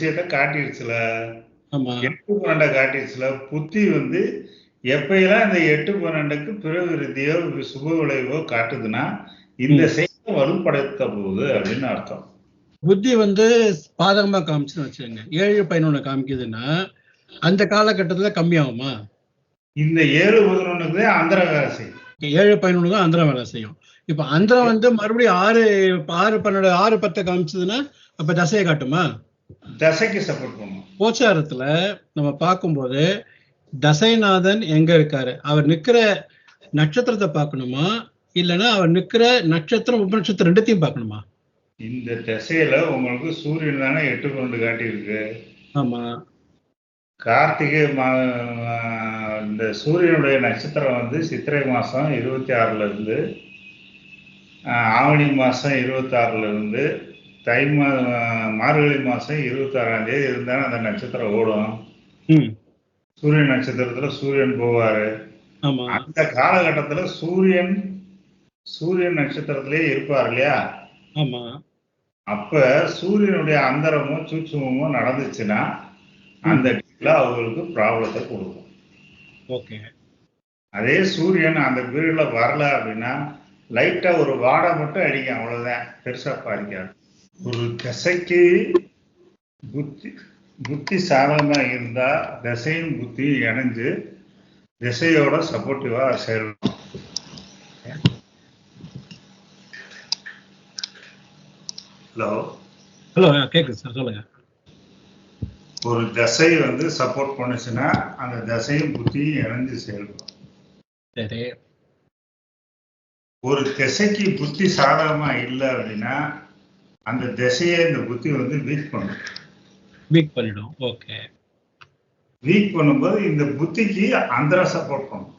விஷயத்த காட்டிடுச்சுல. ஆமா. எட்டு பன்னெண்டை காட்டிடுச்சுல. புத்தி வந்து எப்பயெல்லாம் இந்த எட்டு பன்னெண்டுக்கு பிறவிருத்தியோ சுப விளைவோ காட்டுதுன்னா இந்த செயலை வலுப்படுத்த போகுது அப்படின்னு அர்த்தம். புத்தி வந்து பாதகமா காமிச்சுன்னு வச்சுக்கோங்க. ஏழு பதினொன்னு காமிக்குதுன்னா அந்த காலகட்டத்துல கம்மியாகுமா? இந்த ஏழு பதினொன்னுக்கு அந்தர வேலை செய்யும். ஏழு பதினொன்று தான் அந்தரம் வேலை செய்யும். இப்ப அந்தரம் வந்து மறுபடியும் ஆறு ஆறு பன்னெண்டு ஆறு பத்தை காமிச்சதுன்னா அப்ப தசையை காட்டுமா? தசைக்கு சப்போர்ட் பண்ணும். கோச்சாரத்துல நம்ம பார்க்கும்போது தசைநாதன் எங்க இருக்காரு? அவர் நிக்கிற நட்சத்திரத்தை பார்க்கணுமா? இல்லைன்னா அவர் நிக்கிற நட்சத்திரம் உபநட்சத்திரம் ரெண்டுத்தையும் பார்க்கணுமா? இந்த திசையில உங்களுக்கு சூரியன் தானே எட்டு பன்னெண்டு காட்டியிருக்கு. ஆமா. கார்த்திகை மா இந்த சூரியனுடைய நட்சத்திரம் வந்து சித்திரை மாதம் இருபத்தி ஆறுல இருந்து ஆவணி மாதம் இருபத்தாறுல இருந்து தை மா மார்கழி மாதம் இருபத்தாறாம் தேதி இருந்தாலும் அந்த நட்சத்திரம் ஓடும். ம். சூரியன் நட்சத்திரத்துல சூரியன் போவாரு. அந்த காலகட்டத்துல சூரியன் சூரியன் நட்சத்திரத்திலே இருப்பார் இல்லையா? ஆமா. அப்ப சூரியனுடைய அந்தரமும் சூட்சுமமும் நடந்துச்சுன்னா அந்த இடத்துல அவங்களுக்கு ப்ராப்ளத்தை கொடுக்கும். ஓகே. அதே சூரியன் அந்த பீரியட்ல வரல அப்படின்னா லைட்டா ஒரு வாடை மட்டும் அடிக்கும் அவ்வளவுதான். பெருசா பாதிக்காது. ஒரு திசைக்கு புத்தி புத்தி சாதகமா இருந்தா திசையும் புத்தி இணைஞ்சு திசையோட சப்போர்ட்டிவா செயல்படும் ஹலோ ஹலோ கேக்குது சார் சொல்லுங்க. ஒரு தசை வந்து சப்போர்ட் பண்ணுச்சுன்னா அந்த தசையும் புத்தியும் இணைஞ்சு செயல்படும். சரி. ஒரு திசைக்கு புத்தி சாதகமா இல்லை அப்படின்னா அந்த திசையை இந்த புத்தி வந்து வீக் பண்ணும். வீக் பண்ணிடும். ஓகே வீக் பண்ணும்போது இந்த புத்திக்கு அந்தர சப்போர்ட் பண்ணும்.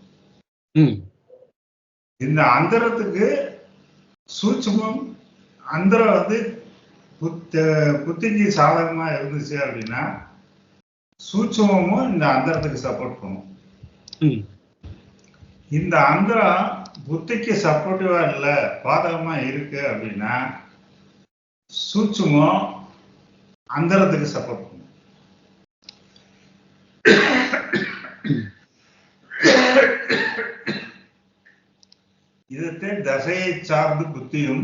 இந்த அந்தரத்துக்கு சூட்சுமம் அந்தரம் வந்து புத்த புத்திக்கு சாதகமா இருந்துச்சு அப்படின்னா சூட்சுமமும் இந்த அந்தரத்துக்கு சப்போர்ட் பண்ணும். இந்த அந்தரம் புத்திக்கு சப்போர்ட்டிவா இல்ல பாதகமா இருக்கு அப்படின்னா சூட்சுமம் அந்தரத்துக்கு சப்போர்ட் பண்ணும். இதத்தை தசையை சார்ந்து புத்தியும்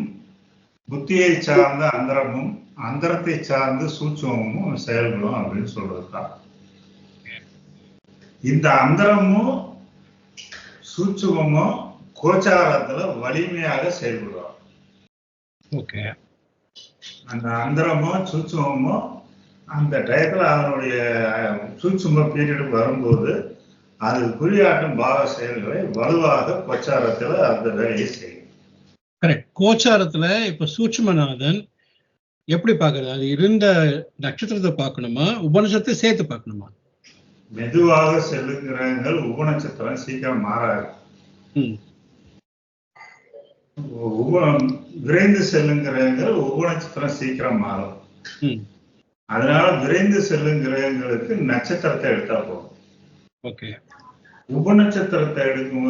புத்தியை சார்ந்த அந்தரமும் அந்தரத்தை சார்ந்து சூட்சமும் செயல்படும் அப்படின்னு சொல்றதுதான். இந்த அந்தரமும் சூட்சுமமும் கோச்சாரத்துல வலிமையாக செயல்படும் ஓகே அந்த அந்தரமோ சூட்சுமமோ அந்த டயத்துல அதனுடைய சூட்சும பீரியட் வரும்போது அது குறியாட்டும் பாக செயல்களை வலுவாக கோச்சாரத்துல அந்த வேலையை செய்யும். கரெக்ட் கோச்சாரத்துல இப்ப சூட்சுமநாதன் எப்படி பாக்குறது அது இருந்த நட்சத்திரத்தை பார்க்கணுமா? உபனிஷத்தை சேர்த்து பார்க்கணுமா? மெதுவாக செல்லுங்கிறங்கள் உபநட்சத்திரம் சீக்கிரம் மாறாது. உப விரைந்து செல்லுங்கிறங்கள் உபநட்சத்திரம் சீக்கிரம் மாறும். அதனால விரைந்து செல்லும் கிரகங்களுக்கு நட்சத்திரத்தை எடுத்தா போதும். ஓகே. உபநட்சத்திரத்தை எடுக்கும்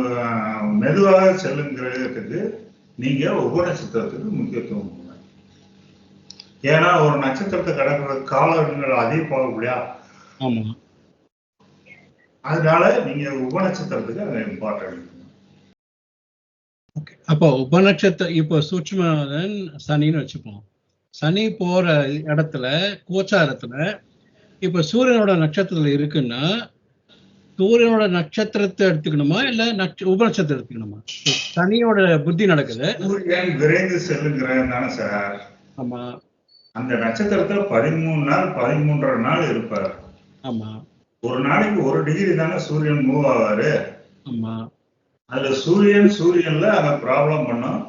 மெதுவாக செல்லும் கிரகத்துக்கு நீங்க உபநட்சத்திரத்துக்கு முக்கியத்துவம் ஏன்னா ஒரு நட்சத்திரத்தை கடக்கிற காலங்கள் இல்லையா? ஆமா. அதனால நீங்க உபநட்சத்திரத்துக்கு அங்க இம்பார்ட்டன்ட் அப்போ உபநட்சத்திர இப்போ சூட்சுமநாதன் சனின்னு வச்சுப்போம். சனி போற இடத்துல கோச்சாரத்துல இப்ப சூரியனோட நட்சத்திரத்துல இருக்குன்னா சூரியனோட நட்சத்திரத்தை எடுத்துக்கணுமா இல்ல நட்ச உபநட்சத்திரம் எடுத்துக்கணுமா? சனியோட புத்தி நடக்குது. விரைந்து செல்லும் கிரகம் தானே சார். ஆமா. அந்த நட்சத்திரத்துல பதிமூணு நாள் பதிமூன்றரை நாள் இருப்பார். ஆமா. ஒரு நாளைக்கு ஒரு டிகிரி தானே சூரியன் மூவ் ஆவாரு. ஆமா. அதுல சூரியன் சூரியன்ல அங்க ப்ராப்ளம் பண்ணும்.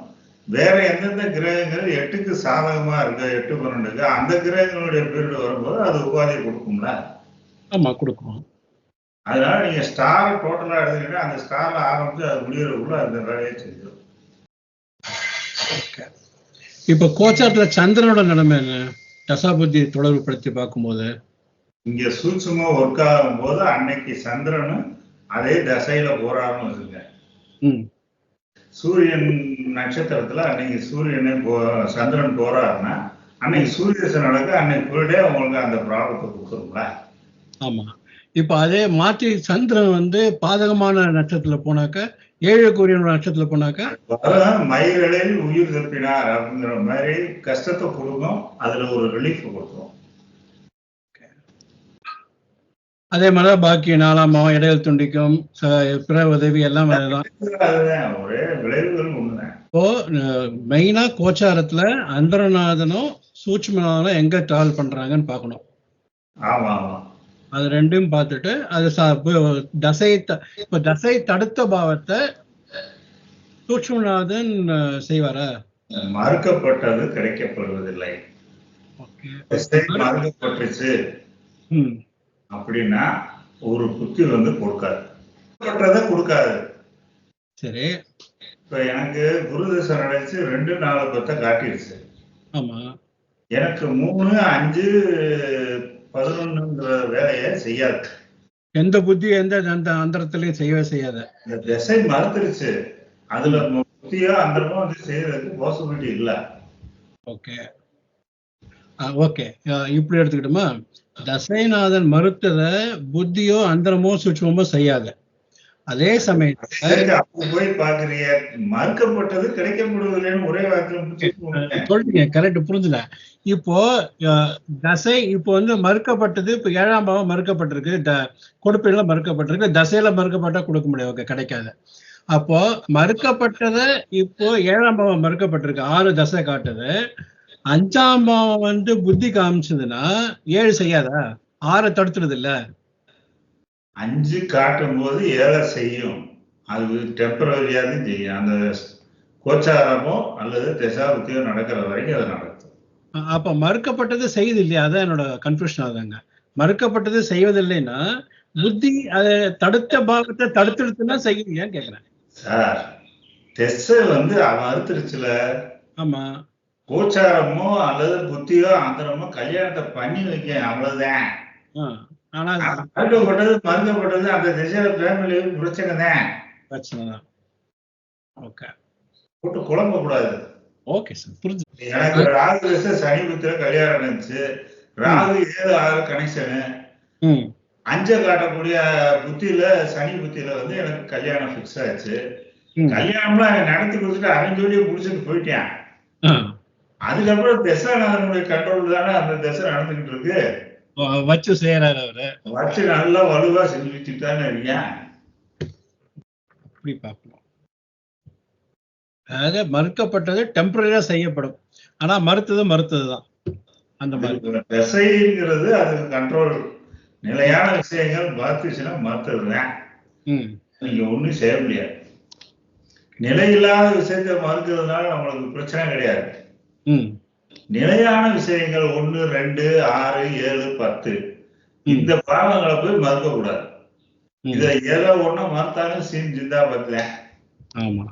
வேற எந்தெந்த கிரகங்கள் எட்டுக்கு சாதகமா இருக்கு எட்டு பன்னெண்டுக்கு அந்த கிரகங்களுடைய பீரியட் வரும்போது அது உபாதி கொடுக்கும்ல? ஆமா கொடுக்கும். அதனால நீங்க ஸ்டார் டோட்டலா எடுத்துக்கிட்டா அந்த ஸ்டார்ல ஆரம்பிச்சு அது முடியறதுக்குள்ள அந்த வேலையை செஞ்சிடும். இப்ப கோச்சாரத்துல சந்திரனோட நிலைமை என்ன? தசாபுத்தி தொடர்புபடுத்தி பார்க்கும்போது. இங்க சூட்சுமா ஒர்க் ஆகும் போது அன்னைக்கு சந்திரனும் அதே தசையில போறாருன்னு வச்சுங்க ம் சூரியன் நட்சத்திரத்துல அன்னைக்கு சூரியனே போ சந்திரன் போறாருன்னா அன்னைக்கு சூரிய தசை நடக்க அன்னைக்கு ஃபுல் டே உங்களுக்கு அந்த ப்ராப்ளத்தை கொடுத்துருங்களா ஆமா. இப்ப அதே மாற்றி சந்திரன் வந்து பாதகமான நட்சத்திரத்துல போனாக்க ஏழுக்குரிய நட்சத்திரத்துல போனாக்க மயிரிழையில் உயிர் தப்பினார் அப்படிங்கிற மாதிரி கஷ்டத்தை கொடுக்கும் அதுல ஒரு ரிலீஃப் கொடுக்கும். அதே மாதிரிதான் பாக்கி நாலாம் பாவம் இடையில் துண்டிக்கும் பிற உதவி எல்லாம் இப்போ மெயினா கோச்சாரத்துல அந்தரநாதனும் சூட்சுமநாதனும் எங்க டிராவல் பண்றாங்கன்னு பார்க்கணும். ஆமா ஆமா அது ரெண்டையும் பார்த்துட்டு அது தசை இப்ப தசை தடுத்த பாவத்தை சூட்சுமநாதன் செய்வாரா? மறுக்கப்பட்டது கிடைக்கப்படுவதில்லை. மறுக்கப்பட்டுச்சு. அப்படின்னா ஒரு புத்தி வந்து கொடுக்காது. மறுக்கப்பட்டதை கொடுக்காது. சரி. இப்ப எனக்கு குரு தசை நடந்துச்சு ரெண்டு நாலு பத்தை காட்டிடுச்சு. ஆமா. எனக்கு மூணு அஞ்சு பதினொன்னுங்கிற வேலையை செய்யாது. எந்த புத்தி எந்த அந்த அந்தரத்திலையும் செய்யவே செய்யாத. இந்த திசை மறுத்துருச்சு அதுல புத்தியோ அந்தரமோ வந்து செய்யறதுக்கு பாசிபிலிட்டி இல்ல. ஓகே. ஓகே. இப்படி எடுத்துக்கிட்டோமா? தசைநாதன் மறுத்தத புத்தியோ அந்தரமோ சூட்சுமமோ செய்யாது. அதே சமயத்துல போய் பாக்குறிய மறுக்கப்பட்டது கிடைக்கப்படுவதில்லைன்னு ஒரே சொல்றீங்க கரெக்ட் புரிஞ்சுல இப்போ தசை இப்போ வந்து மறுக்கப்பட்டது இப்போ ஏழாம் பாவம் மறுக்கப்பட்டிருக்கு த- கொடுப்பில மறுக்கப்பட்டிருக்கு தசையில மறுக்கப்பட்டா கொடுக்க முடியாது ஓகே கிடைக்காது. அப்போ மறுக்கப்பட்டதை இப்போ ஏழாம் பாவம் மறுக்கப்பட்டிருக்கு ஆறு தசை காட்டுது. அஞ்சாம் பாவம் வந்து புத்தி காமிச்சதுன்னா ஏழு செய்யாதா? ஆறை தடுத்துடுது இல்ல அஞ்சு காட்டும் போது ஏழை செய்யும். அது டெம்பரவரியா தான் செய்யும். அந்த கோச்சாரமோ அல்லது திசாபுத்தியோ நடக்கிற வரைக்கும் அது நடக்கும். அப்ப மறுக்கப்பட்டது செய்யுது இல்லையா அதான் என்னோட கன்ஃபியூஷன் ஆகுதுங்க. மறுக்கப்பட்டது செய்வதில்லைன்னா புத்தி அதை தடுத்த பாகத்தை தடுத்துடுத்துன்னா செய்யலையான்னு கேக்குறேன். சார் திசை வந்து அவன் அறுத்துருச்சுல. ஆமா. கோச்சாரமோ அல்லது புத்தியோ அந்தரமோ கல்யாணத்தை பண்ணி வைக்க அவ்வளவுதான். மறுக்கப்பட்டது மறுக்கப்பட்டது அந்த திசையில ஃபேமிலி பிரச்சனை தான். பிரச்சனை தான். ஓகே. போட்டு குழம்ப கூடாது. ஓகே சார் புரிஞ்சு. எனக்கு ராகு திசை சனி புத்திர கல்யாணம் இருந்துச்சு ராகு ஏழு ஆறு கனெக்ஷனு அஞ்ச காட்டக்கூடிய புத்தியில சனி புத்தியில வந்து எனக்கு கல்யாணம் ஃபிக்ஸ் ஆச்சு. கல்யாணம்லாம் நடத்தி கொடுத்துட்டு அவன் ஜோடியை முடிச்சுட்டு போயிட்டான். அதுக்கப்புறம் தசைநாதனுடைய கண்ட்ரோல் தானே அந்த தசை நடந்துகிட்டு இருக்கு? வச்சு செய்யறாரு அவரு. வச்சு நல்லா வலுவா செஞ்சு வச்சுட்டு தானே இருக்கேன் அப்படி பார்க்கணும் அதாவது மறுக்கப்பட்டது டெம்பரரியா செய்யப்படும். ஆனா மறுத்தது மறுத்தது தான் அந்த மாதிரி. தசைங்கிறது அதுக்கு கண்ட்ரோல் நிலையான விஷயங்கள் பார்த்துச்சுன்னா மறுத்துடுறேன். ம். நீங்க ஒண்ணும் செய்ய முடியாது. நிலையில்லாத விஷயத்தை மறுக்கிறதுனால நம்மளுக்கு பிரச்சனை கிடையாது. நிலையான விஷயங்கள் ஒண்ணு ரெண்டு ஆறு ஏழு பத்து. இந்த பாவங்களை போய் மறுக்க கூடாது. இத ஏதோ ஒண்ணு மறுத்தாலும் சீன் ஜிந்தா பத்தல ஆமா.